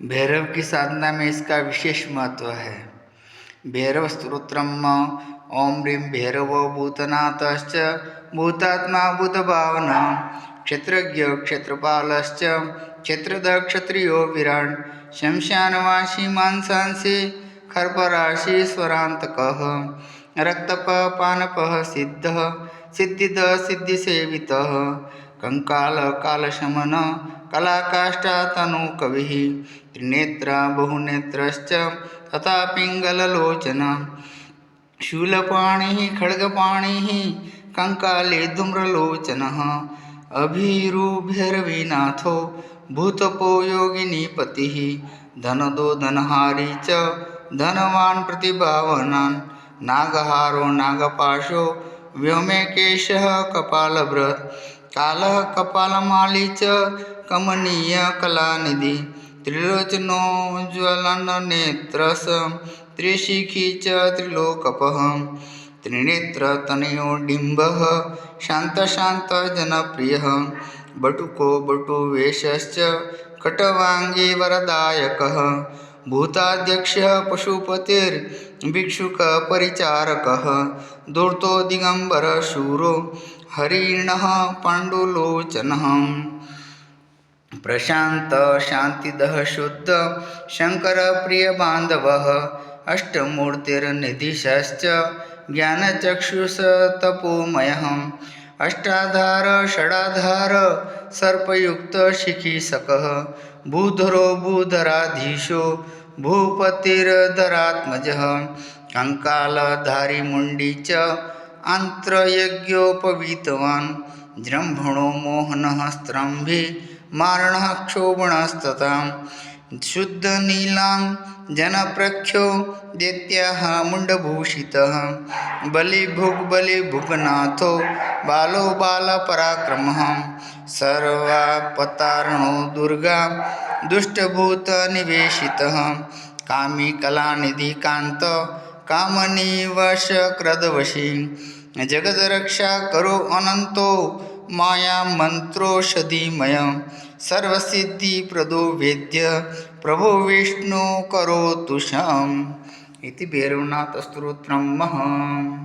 भैरव की साधना में इसका विशेष महत्व है। भैरव स्त्रोत्रम ओम ह्रीं भैरवो भूतनाथश्च, भूतात्मा भूतभावना, क्षेत्रज्ञ क्षेत्रपालश्च क्षेत्रद क्षत्रियो विराट शमशानवासी मांसांसी खर्पराशि स्वरान्तकः रक्तपः पानपः सिद्धः, सिद्धिद सिद्धिसेवितः कङ्कालकालशमन कलाकाष्ठातनुकविः त्रिनेत्रा, बहुनेत्रश्च तथा पिङ्गललोचन शूलपाणिः, खड्गपाणिः कङ्काले धूम्रलोचनः अभिरुभैरवीनाथो भूतपो योगिनीपतिः धनदो धनहारी च, धनवान् नागहारो, नागपाशो, व्योमेकेशः કાલહ કપાલમાલી ચ કમનીય કલાનિધિ ત્રિલોચનો જ્વલન નેત્રસ ત્રિશિખી ચ ત્રિલોકપહ ત્રિનેત્ર તનયો ડિંબ શાંત શાંત જનપ્રિય બટુકો બટુ વેશશ્ચ કટવાંગી વરદાયક ભૂતાધ્યક્ષ પશુપતિર્ભિક્ષુક પરિચારક દૂરતો દિગંબર શૂરો हरिणः पाण्डुलोचनः। प्रशान्तशान्तिदः शुद्ध शङ्करप्रियबान्धवः अष्टमूर्तिर्निधिशश्च ज्ञानचक्षुषतपोमयः अष्टाधार षडाधार सर्पयुक्तशिखिसकः भूधरो भूधराधीशो भूपतिर्धरात्मजः। कङ्कालधारिमुण्डी च आन्त्रयज्ञोपवीतवान् जृम्भणो मोहनः स्त्रम्भि मारणः क्षोभणस्तथा शुद्धनीलां जनप्रख्यो दैत्याः मुण्डभूषितः बलिभुग्बलिभुग्नाथो बालो बालपराक्रमः सर्वापतारणो दुर्गा दुष्टभूतनिवेशितः कामी क्रदवशी। जगद जगद्रक्षा करो अनंतो, माया मन्त्रोषधिमय सर्वसिद्धिप्रदो वेद्य, प्रभो विष्णु करो तुषम। इति भैरवनाथस्तोत्रं महम्